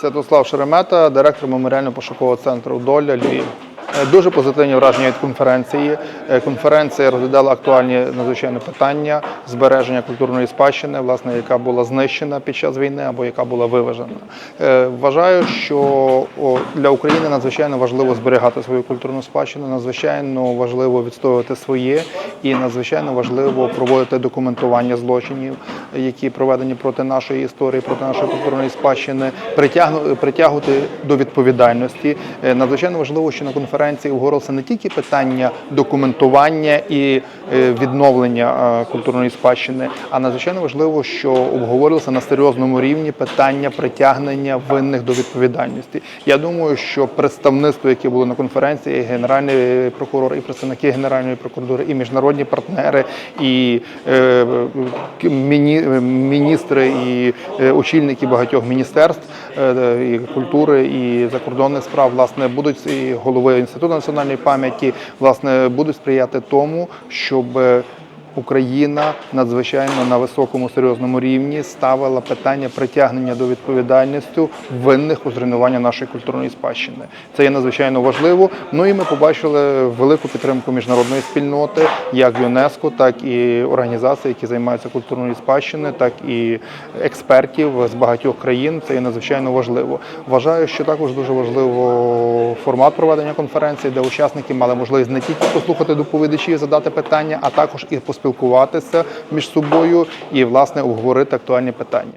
Святослав Шеремета, директор меморіально-пошукового центру Доля Львів. Е, Дуже позитивні враження від конференції. Е, Конференція розглядала актуальні надзвичайно питання збереження культурної спадщини, власне, яка була знищена під час війни або яка була виважена. Е, Вважаю, що для України надзвичайно важливо зберігати свою культурну спадщину, надзвичайно важливо відстоювати своє і надзвичайно важливо проводити документування злочинів, які проведені проти нашої історії, проти нашої культурної спадщини, притягну- притягувати до відповідальності. Надзвичайно важливо, що на конференції обговорилося не тільки питання документування і е, відновлення е, культурної спадщини, а надзвичайно важливо, що обговорилося на серйозному рівні питання притягнення винних до відповідальності. Я думаю, що представництво, яке було на конференції, генеральний прокурор, і представники генеральної прокуратури, і міжнародні партнери, і е, міні- міністри, і е, очільники багатьох міністерств і культури, і закордонних справ, власне, будуть і голови інституту національної пам'яті, власне, будуть сприяти тому, щоб е, Україна надзвичайно на високому серйозному рівні ставила питання притягнення до відповідальності винних у зруйнуванні нашої культурної спадщини. Це є надзвичайно важливо. Ну і ми побачили велику підтримку міжнародної спільноти, як ЮНЕСКО, так і організацій, які займаються культурною спадщиною, так і експертів з багатьох країн. Це є надзвичайно важливо. Вважаю, що також дуже важливо формат проведення конференції, де учасники мали можливість не тільки послухати доповідачів, задати питання, а також і поспілкуватися між собою і власне обговорити актуальні питання.